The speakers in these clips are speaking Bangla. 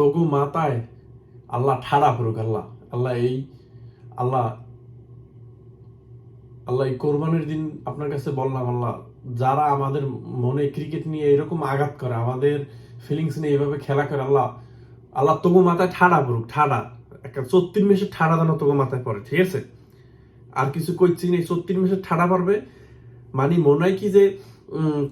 তগু মাতায় আল্লাহ ঠাড়া করুক, আল্লাহ। আল্লাহ এই, আল্লাহ আল্লাহ এই কোরবানির দিন আপনার কাছে বললাম, আল্লাহ, যারা আমাদের মনে ক্রিকেট নিয়ে এরকম আঘাত করে, আমাদের ফিলিংস নিয়ে এভাবে খেলা করে, আল্লাহ আল্লাহ তবু মাথায় ঠাড়া পড়ুক ঠাড়া। একটা চত্রিশ মেসের ঠাড়া যেন তবু মাথায় পড়ে, ঠিক আছে? আর কিছু কইছি নেই, চত্রিশ মেসের ঠাড়া পারবে মানে মনে হয় কি যে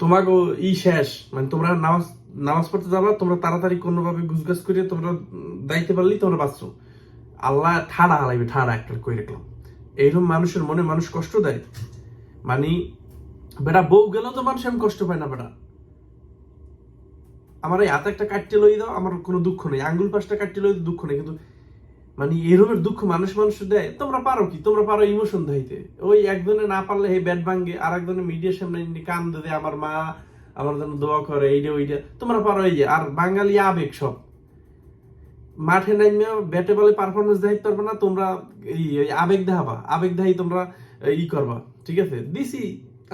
তোমাকে ই শেষ মানে তোমরা নামাজ নামাজ পড়তে যাবা, তোমরা তাড়াতাড়ি কোনোভাবে গুজগাছ করে তোমরা দাইতে পারলেই তোমরা বাঁচছো। আল্লাহ ঠাড়া হালাইবে, ঠাড়া একটা কই রাখলাম। এইরকম মানুষের মনে মানুষ কষ্ট দেয়। মানে বেটা, বউ গেলেও তো মানুষ আমি কষ্ট পাই না, বেটা। আমার এই হাতে একটা কাটতে লই দাও, আমার কোনো দুঃখ নেই। আঙ্গুল পাশটা কাটতে লই দুঃখ নেই। কিন্তু মানে এরকমের দুঃখ মানুষ মানুষ দেয়, তোমরা পারো কি? তোমরা পারো ইমোশন দাইতে ওই একজনে না পারলে এই ব্যাট ভাঙ্গে আর একজনে মিডিয়ার সামনে কান দেয়, আমার মা আমার জন্য দোয়া করে এইটা ওইটা তোমরা পারো এই যে, আর বাঙালি আবেগ সব। মাঠে নামে ব্যাটে বলে পারফরমেন্স দেখাইতে পারবে না, তোমরা এই আবেগ দেখাবা। আবেগ দেখাই তোমরা ই করবা। ঠিক আছে? দিছি,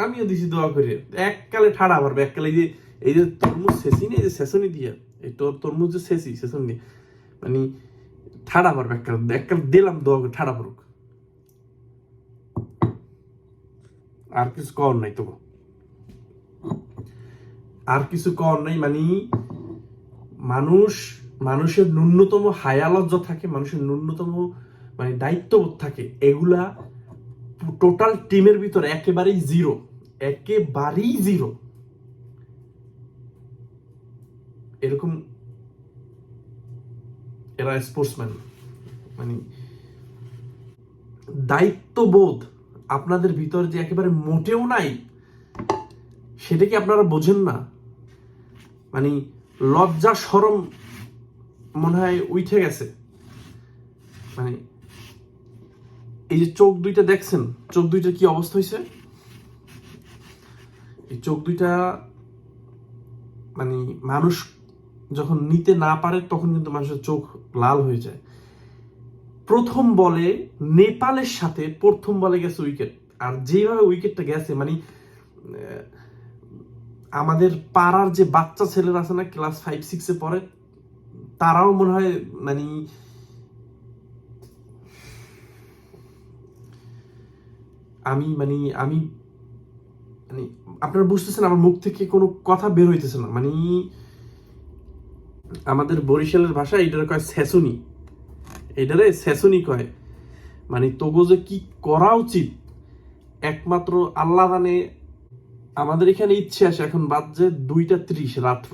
আমিও দিছি দোয়া করে। এককালে ঠাড়া পারবে এককালে এই যে এই যে তরমুজ শেষি না, এই যে শেষনি দিয়া, এই তোর তরমুজ যে শেষি শেষনি দিয়ে মানে ঠাড়া পারবে এককাল এককাল দিলাম দোয়া করে, ঠাড়া পড়ুক আর কিছু কর নাই তবু আর কিছু কর নাই মানে মানুষ, মানুষের ন্যূনতম হায়ালজ্জা থাকে, মানুষের ন্যূনতম মানে দায়িত্ববোধ থাকে, এগুলা টোটাল টিমের ভিতরে একেবারেই জিরো একেবারেই জিরো এরকম এরা স্পোর্টসম্যান মানে দায়িত্ববোধ আপনাদের ভিতর যে একেবারে মোটেও নাই, সেটা কি আপনারা বোঝেন না? মানে লজ্জা, সরম মনে হয় উঠে গেছে। মানে এই যে চোখ দুইটা দেখছেন, চোখ দুইটা কি অবস্থা হয়েছে? এই চোখ দুইটা মানে মানুষ যখন নিতে না পারে, তখন কিন্তু মানুষের চোখ লাল হয়ে যায়। প্রথম বলে নেপালের সাথে, প্রথম বলে গেছে উইকেট। আর যেভাবে উইকেটটা গেছে মানে আমাদের পাড়ার যে বাচ্চা ছেলেরা আছে না ক্লাস ফাইভ সিক্সে পড়ে, তারাও মনে হয় মানে আমি মানে আমি মানে আপনারা বুঝতেছেন, আমার মুখ থেকে কোনো কথা বের হইতেছে না। মানে আমাদের বরিশালের ভাষা এটার কয় সেসুনি এটারে সেসুনি কয়। মানে তবু যে কি করা উচিত, একমাত্র আল্লাহ জানে আমাদের এখানে ইচ্ছে আসে, এখন বাজছে দুইটা ত্রিশ রাত্র।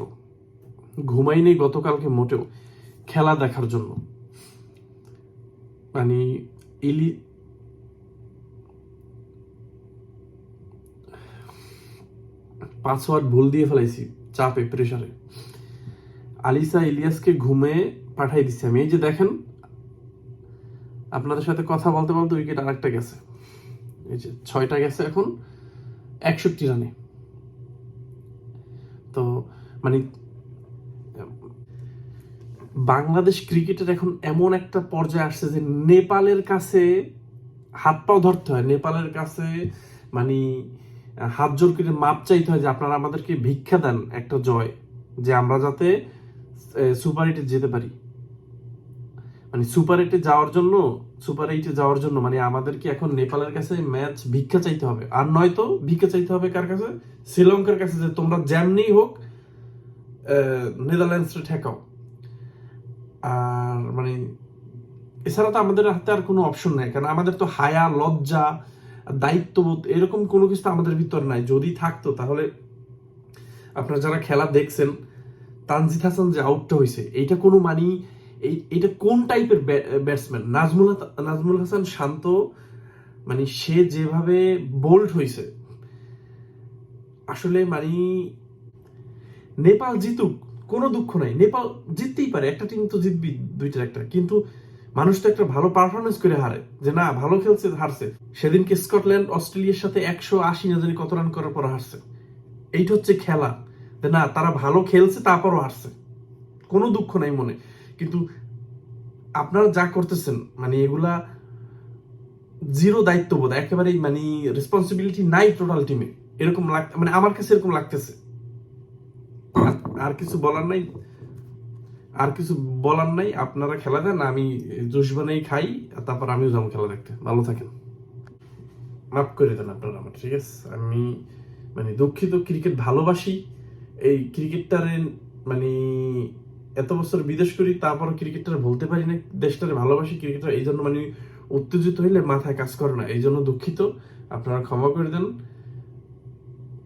ঘুমাই নেই গতকালকে মোটেও, খেলা দেখার জন্য। মানে ইলি পাসওয়ার্ড ভুল দিয়ে ফেলাইছি, চাপে প্রেসারে আলিসা ইলিয়াসকে ঘুমে পাঠাই দিচ্ছি আমি এই যে দেখেন, আপনাদের সাথে কথা বলতে বলতে উইকেট আরেকটা গেছে। এই যে ছয়টা গেছে এখন। একষট্টি রানে। তো মানে বাংলাদেশ ক্রিকেটের এখন এমন একটা পর্যায়ে আসছে যে নেপালের কাছে হাত পাও ধরতে হয়। নেপালের কাছে মানে হাত জোর করে মাপ চাইতে হয় যে আপনারা আমাদেরকে ভিক্ষা দেন একটা জয়, যে আমরা যাতে সুপার এইটে যেতে পারি। মানে সুপার এইটে যাওয়ার জন্য সুপার এইটে যাওয়ার জন্য মানে আমাদের কি এখন নেপালের কাছে ম্যাচ ভিক্ষা চাইতে হবে। আর নয়তো ভিক্ষা চাইতে হবে কার কাছে? শ্রীলঙ্কার কাছে, যে তোমরা যেমনি হোক নেদারল্যান্ডসে ঠেকাও। আর মানে এছাড়া তো আমাদের হাতে আর কোনো অপশন নাই, কারণ আমাদের তো হায়া, লজ্জা, দায়িত্ববোধ, এরকম কোনো কিছু আমাদের ভিতর নাই। যদি থাকতো, তাহলে আপনারা যারা খেলা দেখছেন, তানজিদ হাসান যে আউটটা হয়েছে এইটা কোনো মানি এই এটা কোন টাইপের ব্যাটসম্যান নাজমুল নাজমুল হাসান শান্ত মানে সে যেভাবে বোল্ড হয়েছে আসলে মানে নেপাল জিতুক, কোনো দুঃখ নাই। নেপাল জিততেই পারে, একটা টিম তো জিতবি, দুইটার একটা। কিন্তু মানুষ তো একটা ভালো পারফরমেন্স করে হারে, যে না, ভালো খেলছে, হারছে। সেদিনকে স্কটল্যান্ড, অস্ট্রেলিয়ার সাথে একশো আশি না জানি কত রান করার পর হারছে। এইটা হচ্ছে খেলা। যে না, তারা ভালো খেলছে, তারপরও হারছে। কোনো দুঃখ নাই মনে। কিন্তু আপনারা যা করতেছেন মানে এগুলা জিরো দায়িত্ববোধ, একেবারেই মানে রেসপন্সিবিলিটি নাই টোটাল টিমে এরকম লাগ মানে আমার কাছে এরকম লাগতেছে। আর- কিছু বলার নাই। আর কিছু বলার নাই, আপনারা খেলা দেন, আমি জুস বানাই খাই তারপর আমিও যাব খেলা দেখতে। ভালো থাকেন। মাফ করে দেন আপনারা আমার ঠিক আছে? আমি মানে দুঃখিত, ক্রিকেট ভালোবাসি। এই ক্রিকেটটারে মানে এত বছর বিদেশ করি তারপর ক্রিকেটটা বলতে পারি না। দেশটারে ভালোবাসি ক্রিকেটটা এই জন্য মানে উত্তেজিত হইলে মাথায় কাজ করে না। এই জন্য দুঃখিত। আপনারা ক্ষমা করে দেন।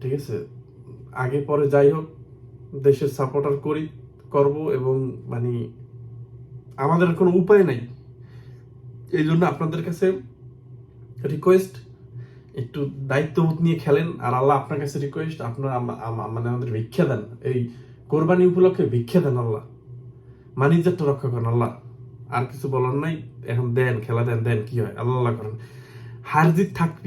ঠিক আছে? আগে পরে যাই হোক, দেশের সাপোর্টার করি, করব এবং মানে আমাদের কোনো উপায় নাই। এই জন্য আপনাদের কাছে রিকোয়েস্ট একটু দায়িত্ববোধ নিয়ে খেলেন আর আল্লাহ আপনার কাছে রিকোয়েস্ট আপনারা মানে আমাদের ভিক্ষা দেন। এই কোরবানি উপলক্ষে ভিক্ষা দেন আল্লাহ। মানিজ্যটা রক্ষা করেন আল্লাহ। আর কিছু বলার নাই, এখন দেন, খেলা দেন দেন, কি হয়? আল্লাহ করেন। হার জিত থাকবি।